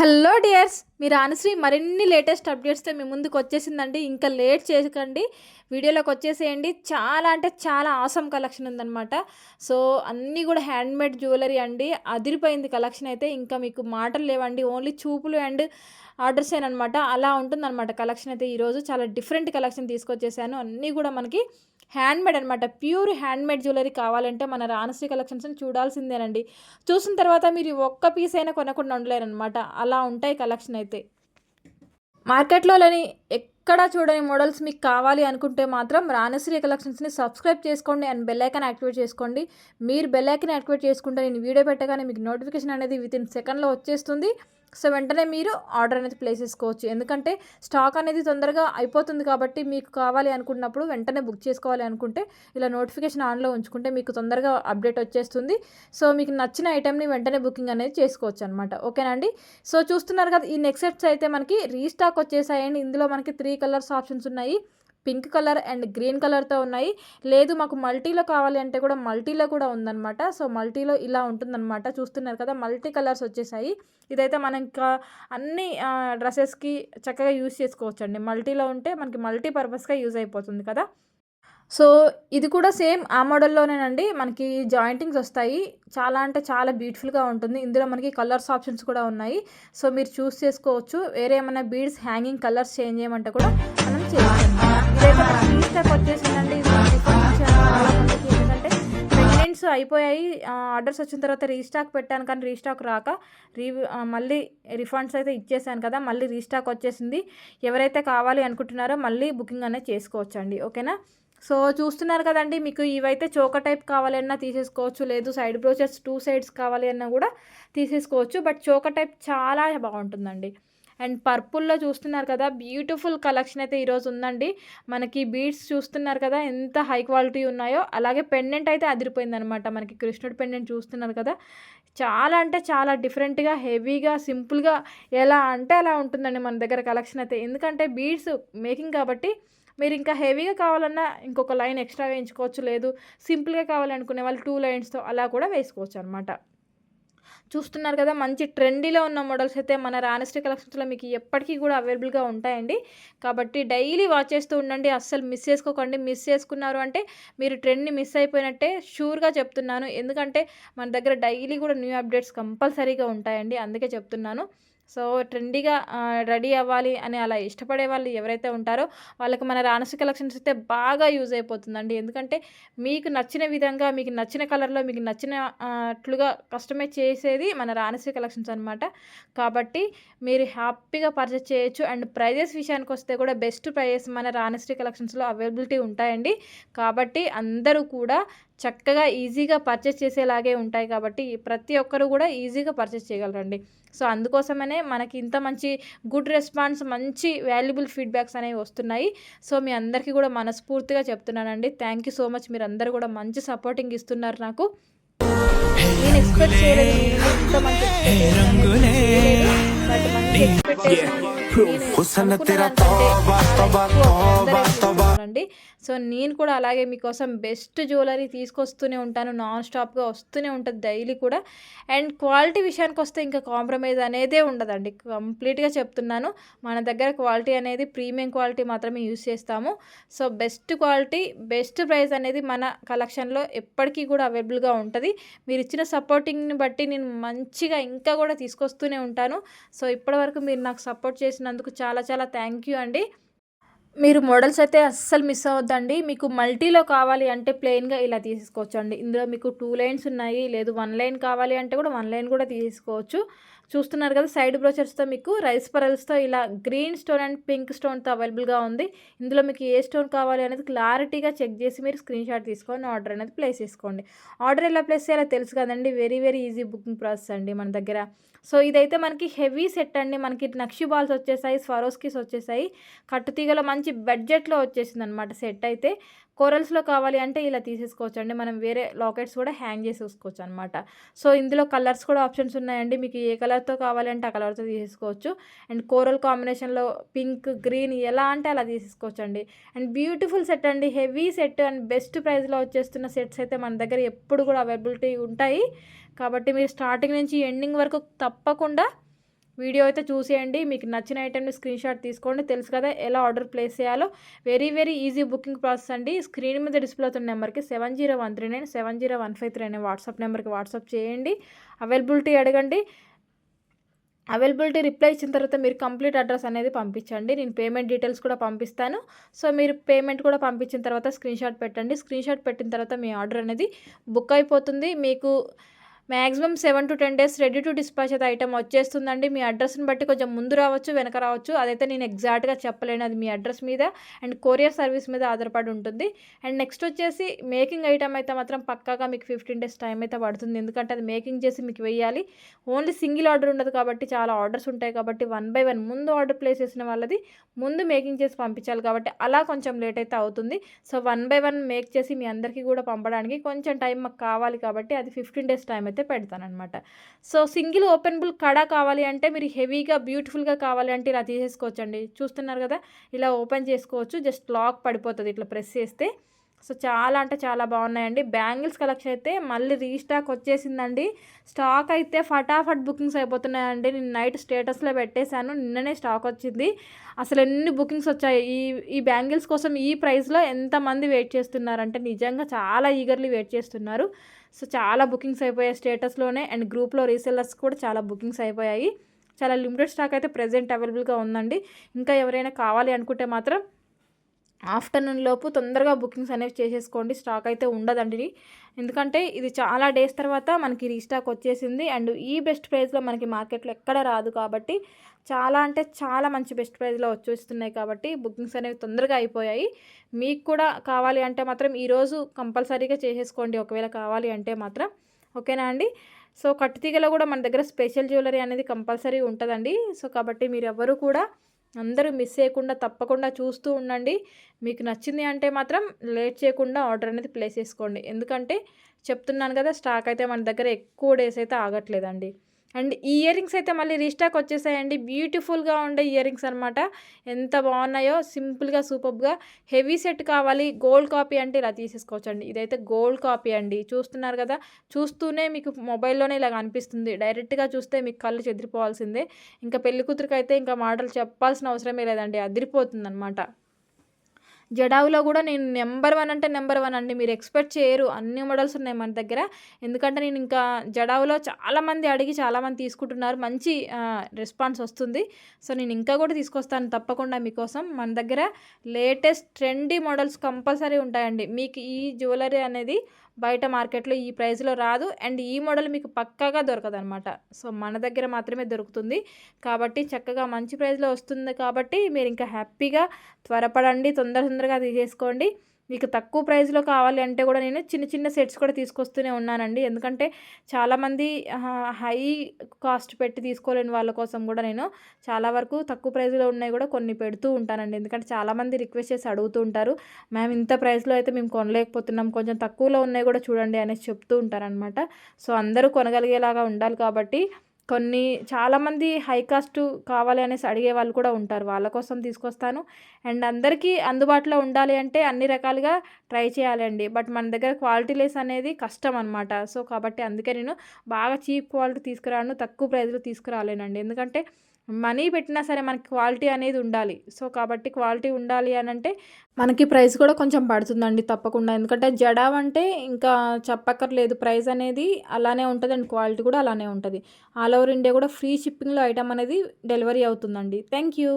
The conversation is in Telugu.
హలో డియర్స్ మీరు ఆనశ్రీ మరిన్ని లేటెస్ట్ అప్డేట్స్తో మీ ముందుకు వచ్చేసిందండి. ఇంకా లేట్ చేయకండి. వీడియోలోకి వచ్చేసేయండి. చాలా అంటే చాలా ఆసమ్ కలెక్షన్ ఉందన్నమాట. సో అన్నీ కూడా హ్యాండ్మేడ్ జ్యువెలరీ అండి. అదిరిపోయింది కలెక్షన్ అయితే. ఇంకా మీకు మాటలు లేవండి. ఓన్లీ చూపులు అండ్ ఆర్డర్స్ అనమాట అలా ఉంటుందన్నమాట కలెక్షన్ అయితే. ఈరోజు చాలా డిఫరెంట్ కలెక్షన్ తీసుకొచ్చేసాను. అన్నీ కూడా మనకి హ్యాండ్మేడ్ అనమాట ప్యూర్ హ్యాండ్మేడ్ జ్యువెలరీ కావాలంటే మన రానశ్రీ కలెక్షన్స్ని చూడాల్సిందేనండి. చూసిన తర్వాత మీరు ఒక్క పీస్ అయినా కొనకుండా ఉండలేరనమాట అలా ఉంటాయి కలెక్షన్ అయితే. మార్కెట్లోని ఎక్కడా చూడని మోడల్స్ మీకు కావాలి అనుకుంటే మాత్రం రానశ్రీ కలెక్షన్స్ని సబ్స్క్రైబ్ చేసుకోండి అండ్ బెల్లైకన్ యాక్టివేట్ చేసుకోండి. మీరు బెల్లైకన్ యాక్టివేట్ చేసుకుంటే నేను వీడియో పెట్టగానే మీకు నోటిఫికేషన్ అనేది విత్ ఇన్ సెకండ్లో వచ్చేస్తుంది. సో వెంటనే మీరు ఆర్డర్ అనేది ప్లేస్ చేసుకోవచ్చు. ఎందుకంటే స్టాక్ అనేది తొందరగా అయిపోతుంది కాబట్టి మీకు కావాలి అనుకున్నప్పుడు వెంటనే బుక్ చేసుకోవాలి అనుకుంటే ఇలా నోటిఫికేషన్ ఆన్లో ఉంచుకుంటే మీకు తొందరగా అప్డేట్ వచ్చేస్తుంది. సో మీకు నచ్చిన ఐటెంని వెంటనే బుకింగ్ అనేది చేసుకోవచ్చు అనమాట ఓకేనా అండి? సో చూస్తున్నారు కదా ఈ నెక్స్ట్ సెట్స్ అయితే మనకి రీస్టాక్ వచ్చేసాయండి. ఇందులో మనకి త్రీ కలర్స్ ఆప్షన్స్ ఉన్నాయి. పింక్ కలర్ అండ్ గ్రీన్ కలర్తో ఉన్నాయి. లేదు మాకు మల్టీలో కావాలి అంటే కూడా మల్టీలో కూడా ఉందన్నమాట. సో మల్టీలో ఇలా ఉంటుందన్నమాట. చూస్తున్నారు కదా మల్టీ కలర్స్ వచ్చేసాయి. ఇదైతే మనం ఇంకా అన్ని డ్రెస్సెస్కి చక్కగా యూజ్ చేసుకోవచ్చు అండి మల్టీలో ఉంటే మనకి మల్టీ పర్పస్గా యూజ్ అయిపోతుంది కదా. సో ఇది కూడా సేమ్ ఆ మోడల్లోనేనండి. మనకి జాయింటింగ్స్ వస్తాయి. చాలా అంటే చాలా బ్యూటిఫుల్గా ఉంటుంది. ఇందులో మనకి కలర్స్ ఆప్షన్స్ కూడా ఉన్నాయి. సో మీరు చూస్ చేసుకోవచ్చు. వేరే ఏమైనా బీడ్స్ హ్యాంగింగ్ కలర్స్ చేంజ్ చేయమంటే కూడా మనం చేయవచ్చు ఇదైతే మనకి రీస్టాక్ వచ్చేసిందండి ఎందుకంటే ప్రెగ్నెంట్స్ అయిపోయాయి ఆర్డర్స్ వచ్చిన తర్వాత రీస్టాక్ పెట్టాను కానీ రీస్టాక్ రాక రీ మళ్ళీ రిఫండ్స్ అయితే ఇచ్చేసాను కదా మళ్ళీ రీస్టాక్ వచ్చేసింది. ఎవరైతే కావాలి అనుకుంటున్నారో మళ్ళీ బుకింగ్ అనేది చేసుకోవచ్చండి. ఓకేనా? సో చూస్తున్నారు కదండి మీకు ఇవైతే చోక టైప్ కావాలన్నా తీసేసుకోవచ్చు లేదు సైడ్ బ్రోచెస్ టూ సైడ్స్ కావాలి అన్నా కూడా తీసేసుకోవచ్చు బట్ చోక టైప్ చాలా బాగుంటుందండి. అండ్ పర్పుల్లో చూస్తున్నారు కదా బ్యూటిఫుల్ కలెక్షన్ అయితే ఈరోజు ఉందండి. మనకి బీడ్స్ చూస్తున్నారు కదా ఎంత హై క్వాలిటీ ఉన్నాయో అలాగే పెండెంట్ అయితే అదిరిపోయిందనమాట. మనకి కృష్ణుడు పెండెంట్ చూస్తున్నారు కదా చాలా అంటే చాలా డిఫరెంట్గా హెవీగా సింపుల్గా ఎలా అంటే అలా ఉంటుందండి మన దగ్గర కలెక్షన్ అయితే. ఎందుకంటే బీడ్స్ మేకింగ్ కాబట్టి మీరు ఇంకా హెవీగా కావాలన్నా ఇంకొక లైన్ ఎక్స్ట్రా వేయించుకోవచ్చు లేదు సింపుల్గా కావాలనుకునే వాళ్ళు టూ లైన్స్తో అలా కూడా వేసుకోవచ్చు అనమాట చూస్తున్నారు కదా మంచి ట్రెండీలో ఉన్న మోడల్స్ అయితే మన రానస్టీ కలెక్షన్స్లో మీకు ఎప్పటికీ కూడా అవైలబుల్గా ఉంటాయండి. కాబట్టి డైలీ వాచ్ చేస్తూ ఉండండి అస్సలు మిస్ చేసుకోకండి. మిస్ చేసుకున్నారు అంటే మీరు ట్రెండ్ని మిస్ అయిపోయినట్టే షూర్గా చెప్తున్నాను. ఎందుకంటే మన దగ్గర డైలీ కూడా న్యూ అప్డేట్స్ కంపల్సరీగా ఉంటాయండి అందుకే చెప్తున్నాను. సో ట్రెండీగా రెడీ అవ్వాలి అని అలా ఇష్టపడే వాళ్ళు ఎవరైతే ఉంటారో వాళ్ళకి మన రానసి కలెక్షన్స్ అయితే బాగా యూజ్ అయిపోతుందండి. ఎందుకంటే మీకు నచ్చిన విధంగా మీకు నచ్చిన కలర్లో మీకు నచ్చినట్లుగా కస్టమైజ్ చేసేది మన రానసి కలెక్షన్స్ అనమాట కాబట్టి మీరు హ్యాపీగా పర్చేస్ చేయొచ్చు. అండ్ ప్రైజెస్ విషయానికి వస్తే కూడా బెస్ట్ ప్రైజెస్ మన రానశ్రీ కలెక్షన్స్లో అవైలబిలిటీ ఉంటాయండి. కాబట్టి అందరూ కూడా చక్కగా ఈజీగా పర్చేస్ చేసేలాగే ఉంటాయి. కాబట్టి ప్రతి ఒక్కరు కూడా ఈజీగా పర్చేస్ చేయగలరండి. సో అందుకోసమనే మనకి ఇంత మంచి గుడ్ రెస్పాన్స్ మంచి వాల్యుబుల్ ఫీడ్బ్యాక్స్ అనేవి వస్తున్నాయి. సో మీ అందరికీ కూడా మనస్ఫూర్తిగా చెప్తున్నానండి. Thank you so much. మీరు అందరూ కూడా మంచి సపోర్టింగ్ ఇస్తున్నారు నాకు. నేను ఎక్స్పెక్ట్ చేయలేదు. ఇంత మంచి అండి సో నేను కూడా అలాగే మీకోసం బెస్ట్ జ్యువెలరీ తీసుకొస్తూనే ఉంటాను. నాన్ స్టాప్గా వస్తూనే ఉంటుంది డైలీ కూడా. అండ్ క్వాలిటీ విషయానికి వస్తే ఇంకా కాంప్రమైజ్ అనేదే ఉండదండి. కంప్లీట్గా చెప్తున్నాను. మన దగ్గర క్వాలిటీ అనేది ప్రీమియం క్వాలిటీ మాత్రమే యూస్ చేస్తాము. So best quality best price అనేది మన కలెక్షన్లో ఎప్పటికీ కూడా అవైలబుల్గా ఉంటుంది. మీరు ఇచ్చిన సపోర్టింగ్ని బట్టి నేను మంచిగా ఇంకా కూడా తీసుకొస్తూనే ఉంటాను. సో ఇప్పటివరకు మీరు నాకు సపోర్ట్ చేసినందుకు చాలా చాలా థ్యాంక్ యూ అండి. మీరు మోడల్స్ అయితే అస్సలు మిస్ అవ్వద్దండి. మీకు మల్టీలో కావాలి అంటే ప్లెయిన్గా ఇలా తీసుకోవచ్చు అండి ఇందులో మీకు టూ లైన్స్ ఉన్నాయి. లేదు వన్ లైన్ కావాలి అంటే కూడా వన్ లైన్ కూడా తీసుకోవచ్చు. చూస్తున్నారు కదా సైడ్ బ్రోచర్స్తో మీకు రైస్ పరల్స్తో ఇలా గ్రీన్ స్టోన్ అండ్ పింక్ స్టోన్తో అవైలబుల్గా ఉంది. ఇందులో మీకు ఏ స్టోన్ కావాలి అనేది క్లారిటీగా చెక్ చేసి మీరు స్క్రీన్ షాట్ తీసుకొని ఆర్డర్ అనేది ప్లేస్ చేసుకోండి. ఆర్డర్ ఎలా ప్లేస్ చేయాలో తెలుసు కదండి very very easy booking process అండి మన దగ్గర. సో ఇదైతే మనకి హెవీ సెట్ అండి. మనకి నక్షి బాల్స్ వచ్చేసాయి స్వరోస్కిస్ వచ్చేసాయి. కట్టుతీగలో మంచి బడ్జెట్లో వచ్చేసింది అనమాట సెట్ అయితే. కోరల్స్లో కావాలి అంటే ఇలా తీసేసుకోవచ్చు అండి మనం వేరే లాకెట్స్ కూడా హ్యాంగ్ చేసేసుకోవచ్చు అనమాట సో ఇందులో కలర్స్ కూడా ఆప్షన్స్ ఉన్నాయండి. మీకు ఏ కలర్తో కావాలి అంటే ఆ కలర్తో తీసేసుకోవచ్చు. అండ్ కోరల్ కాంబినేషన్లో పింక్ గ్రీన్ ఎలా అంటే అలా తీసేసుకోవచ్చు అండి అండ్ బ్యూటిఫుల్ సెట్ అండి. హెవీ సెట్ అండ్ బెస్ట్ ప్రైస్లో వచ్చేస్తున్న సెట్స్ అయితే మన దగ్గర ఎప్పుడు కూడా అవైలబిలిటీ ఉంటాయి. కాబట్టి మీరు స్టార్టింగ్ నుంచి ఎండింగ్ వరకు తప్పకుండా వీడియో అయితే చూసేయండి. మీకు నచ్చిన ఐటెంని స్క్రీన్ షాట్ తీసుకోండి. తెలుసు కదా ఎలా ఆర్డర్ ప్లేస్ చేయాలో. Very very easy booking process అండి. స్క్రీన్ మీద డిస్ప్లే అవుతున్న నెంబర్కి seven zero one three nine seven zero one five three అనే వాట్సాప్ నెంబర్కి వాట్సాప్ చేయండి. అవైలబిలిటీ అడగండి. అవైలబిలిటీ రిప్లై ఇచ్చిన తర్వాత మీరు కంప్లీట్ అడ్రస్ అనేది పంపించండి. నేను పేమెంట్ డీటెయిల్స్ కూడా పంపిస్తాను. సో మీరు పేమెంట్ కూడా పంపించిన తర్వాత స్క్రీన్షాట్ పెట్టండి. స్క్రీన్ షాట్ పెట్టిన తర్వాత మీ ఆర్డర్ అనేది బుక్ అయిపోతుంది. మీకు maximum seven to ten days ready to dispatch అయితే ఐటమ్ వచ్చేస్తుందండి. మీ అడ్రస్ని బట్టి కొంచెం ముందు రావచ్చు వెనక రావచ్చు. అదైతే నేను ఎగ్జాక్ట్గా చెప్పలేను. అది మీ అడ్రస్ మీద అండ్ కొరియర్ సర్వీస్ మీద ఆధారపడి ఉంటుంది. అండ్ నెక్స్ట్ వచ్చేసి మేకింగ్ ఐటమ్ అయితే మాత్రం పక్కాగా మీకు ఫిఫ్టీన్ డేస్ టైం అయితే పడుతుంది. ఎందుకంటే అది మేకింగ్ చేసి మీకు వేయాలి. ఓన్లీ సింగిల్ ఆర్డర్ ఉండదు కాబట్టి చాలా ఆర్డర్స్ ఉంటాయి కాబట్టి వన్ బై వన్ ముందు ఆర్డర్ ప్లేస్ చేసిన వాళ్ళది ముందు మేకింగ్ చేసి పంపించాలి కాబట్టి అలా కొంచెం లేట్ అయితే అవుతుంది. So one by one make చేసి మీ అందరికీ కూడా పంపడానికి కొంచెం టైం మాకు కావాలి కాబట్టి అది ఫిఫ్టీన్ డేస్ టైం అయితే అయితే పెడతానమాట సో సింగిల్ ఓపెనబుల్ కడ కావాలి అంటే మీరు హెవీగా బ్యూటిఫుల్గా కావాలి అంటే ఇలా తీసేసుకోవచ్చండి. చూస్తున్నారు కదా ఇలా ఓపెన్ చేసుకోవచ్చు. జస్ట్ లాక్ పడిపోతుంది ఇట్లా ప్రెస్ చేస్తే. సో చాలా అంటే చాలా బాగున్నాయండి. బ్యాంగిల్స్ కలెక్షన్ అయితే మళ్ళీ రీస్టాక్ వచ్చేసిందండి. స్టాక్ అయితే ఫటాఫట్ బుకింగ్స్ అయిపోతున్నాయండి. నేను నైట్ స్టేటస్లో పెట్టేశాను. నిన్ననే స్టాక్ వచ్చింది. అసలు ఎన్ని బుకింగ్స్ వచ్చాయి? ఈ ఈ బ్యాంగిల్స్ కోసం ఈ ప్రైస్లో ఎంతమంది వెయిట్ చేస్తున్నారంటే నిజంగా చాలా ఈగర్లీ వెయిట్ చేస్తున్నారు. సో చాలా బుకింగ్స్ అయిపోయాయి స్టేటస్లోనే అండ్ గ్రూప్లో రీసెల్లర్స్ కూడా చాలా బుకింగ్స్ అయిపోయాయి. చాలా లిమిటెడ్ స్టాక్ అయితే ప్రజెంట్ అవైలబుల్గా ఉందండి. ఇంకా ఎవరైనా కావాలి అనుకుంటే మాత్రం ఆఫ్టర్నూన్ లోపు తొందరగా బుకింగ్స్ అనేవి చేసేసుకోండి. స్టాక్ అయితే ఉండదండి. ఎందుకంటే ఇది చాలా డేస్ తర్వాత మనకి రీస్టాక్ వచ్చేసింది. అండ్ ఈ బెస్ట్ ప్రైస్లో మనకి మార్కెట్లో ఎక్కడ రాదు కాబట్టి చాలా అంటే చాలా మంచి బెస్ట్ ప్రైస్లో వచ్చేస్తున్నాయి కాబట్టి బుకింగ్స్ అనేవి తొందరగా అయిపోయాయి. మీకు కూడా కావాలి అంటే మాత్రం ఈరోజు కంపల్సరీగా చేసేసుకోండి. ఒకవేళ కావాలి అంటే మాత్రం. ఓకేనా అండి? సో కట్టుతీగలో కూడా మన దగ్గర స్పెషల్ జ్యువెలరీ అనేది కంపల్సరీ ఉంటుందండి. సో కాబట్టి మీరు ఎవరు కూడా అందరూ మిస్ చేయకుండా తప్పకుండా చూస్తూ ఉండండి. మీకు నచ్చింది అంటే మాత్రం లేట్ చేయకుండా ఆర్డర్ అనేది ప్లేస్ చేసుకోండి. ఎందుకంటే చెప్తున్నాను కదా స్టాక్ అయితే మన దగ్గర ఎక్కువ డేస్ అయితే ఆగట్లేదండి. అండ్ ఈ ఇయర్ రింగ్స్ అయితే మళ్ళీ రీస్టాక్ వచ్చేసాయండి. బ్యూటిఫుల్గా ఉండే ఇయర్ రింగ్స్ అనమాట ఎంత బాగున్నాయో సింపుల్గా సూపర్గా హెవీ సెట్ కావాలి. గోల్డ్ కాపీ అంటే ఇలా తీసేసుకోవచ్చండి. ఇదైతే గోల్డ్ కాపీ అండి. చూస్తున్నారు కదా? చూస్తూనే మీకు మొబైల్లోనే ఇలా అనిపిస్తుంది డైరెక్ట్గా చూస్తే మీకు కళ్ళు చెదిరిపోవాల్సిందే. ఇంకా పెళ్ళి కూతురికి అయితే ఇంకా మాటలు చెప్పాల్సిన అవసరమే లేదండి. అదిరిపోతుంది అనమాట జడావులో కూడా నేను నెంబర్ వన్ అంటే నెంబర్ వన్ అండి. మీరు ఎక్స్పెక్ట్ చేయరు. అన్ని మోడల్స్ ఉన్నాయి మన దగ్గర. ఎందుకంటే నేను ఇంకా జడావులో చాలామంది అడిగి చాలామంది తీసుకుంటున్నారు. మంచి రెస్పాన్స్ వస్తుంది. సో నేను ఇంకా కూడా తీసుకొస్తాను తప్పకుండా మీకోసం. మన దగ్గర లేటెస్ట్ ట్రెండీ మోడల్స్ కంపల్సరీ ఉంటాయండి. మీకు ఈ జ్యువెలరీ అనేది బయట మార్కెట్లో ఈ ప్రైస్లో రాదు. అండ్ ఈ మోడల్ మీకు పక్కాగా దొరకదనమాట సో మన దగ్గర మాత్రమే దొరుకుతుంది. కాబట్టి చక్కగా మంచి ప్రైస్లో వస్తుంది కాబట్టి మీరు ఇంకా హ్యాపీగా త్వరపడండి తొందర తొందరగా తీసేసుకోండి. మీకు తక్కువ ప్రైస్లో కావాలి అంటే కూడా నేను చిన్న చిన్న సెట్స్ కూడా తీసుకొస్తూనే ఉన్నానండి. ఎందుకంటే చాలామంది హై కాస్ట్ పెట్టి తీసుకోలేని వాళ్ళ కోసం కూడా నేను చాలా వరకు తక్కువ ప్రైస్లో ఉన్నాయి కూడా కొన్ని పెడుతూ ఉంటానండి. ఎందుకంటే చాలామంది రిక్వెస్ట్ చేసి అడుగుతూ ఉంటారు మేము ఇంత ప్రైస్లో అయితే మేము కొనలేకపోతున్నాం కొంచెం తక్కువలో ఉన్నాయి కూడా చూడండి అనేసి చెప్తూ ఉంటారనమాట సో అందరూ కొనగలిగేలాగా ఉండాలి కాబట్టి కొన్ని చాలామంది హై కాస్ట్ కావాలి అనేసి అడిగే వాళ్ళు కూడా ఉంటారు. వాళ్ళ కోసం తీసుకొస్తాను. అండ్ అందరికీ అందుబాటులో ఉండాలి అంటే అన్ని రకాలుగా ట్రై చేయాలండి. బట్ మన దగ్గర క్వాలిటీ లెస్ అనేది కష్టం అనమాట సో కాబట్టి అందుకే నేను బాగా చీప్ క్వాలిటీ తీసుకురాను తక్కువ ప్రైజ్లో తీసుకురాలేనండి. ఎందుకంటే మనీ పెట్టినా సరే మనకి క్వాలిటీ అనేది ఉండాలి. సో కాబట్టి క్వాలిటీ ఉండాలి అని అంటే మనకి ప్రైస్ కూడా కొంచెం పడుతుందండి తప్పకుండా. ఎందుకంటే జడావ్ అంటే ఇంకా చెప్పక్కర్లేదు. ప్రైస్ అనేది అలానే ఉంటుంది అండ్ క్వాలిటీ కూడా అలానే ఉంటుంది. ఆల్ ఓవర్ ఇండియా కూడా ఫ్రీ షిప్పింగ్లో ఐటమ్ అనేది డెలివరీ అవుతుందండి. Thank you